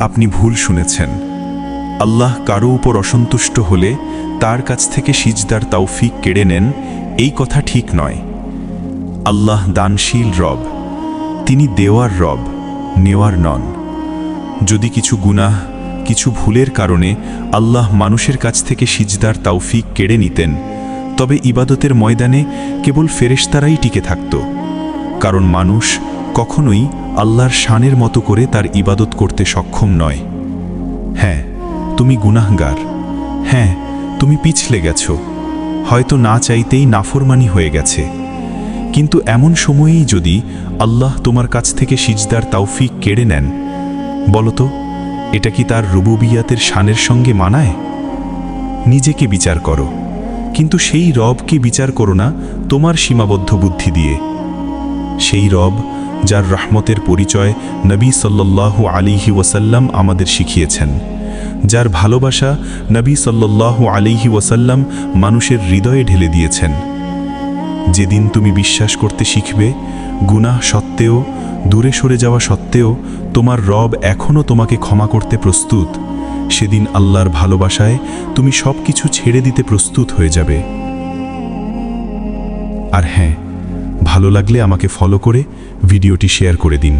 আপনি ভুল শুনেছেন। আল্লাহ কারও উপর অসন্তুষ্ট হলে তার কাছ থেকে সিজদার তৌফিক কেড়ে নেন, এই কথা ঠিক নয়। আল্লাহ দানশীল রব, তিনি দেওয়ার রব, নেওয়ার নন। যদি কিছু গুনাহ, কিছু ভুলের কারণে আল্লাহ মানুষের কাছ থেকে সিজদার তৌফিক কেড়ে নিতেন, তবে ইবাদতের ময়দানে কেবল ফেরেশতারাই টিকে থাকত। কারণ মানুষ কখনোই আল্লাহর শানের মতো করে তার ইবাদত করতে সক্ষম নয়। হ্যাঁ তুমি গুনাহগার। হ্যাঁ তুমি পিছলে গেছ। হয়তো না চাইতেই নাফরমানি হয়ে গেছে। কিন্তু এমন সময়েই যদি আল্লাহ তোমার কাছ থেকে সিজদার তৌফিক কেড়ে নেন, বলতো, এটা কি তার রুবুবিয়াতের শানের সঙ্গে মানায়? নিজেকে বিচার করো, কিন্তু সেই রবকে বিচার করো না তোমার সীমাবদ্ধ বুদ্ধি দিয়ে? সেই রব যার রাহমতের পরিচয় নবী সাল্লাল্লাহু আলিহি ওয়াসাল্লাম আমাদের শিখিয়েছেন। যার ভালোবাসা নবী সাল্লাল্লাহু আলিহি ওয়াসাল্লাম মানুষের হৃদয়ে ঢেলে দিয়েছেন। যেদিন তুমি বিশ্বাস করতে শিখবে, গুনাহ সত্ত্বেও, দূরে সরে যাওয়া সত্ত্বেও, তোমার রব এখনও তোমাকে ক্ষমা করতে প্রস্তুত। সেদিন আল্লাহর ভালোবাসায় তুমি সব কিছু ছেড়ে দিতে প্রস্তুত হয়ে যাবে। আর হ্যাঁ ভালো লাগলে আমাকে ফলো করে ভিডিওটি শেয়ার করে দিন।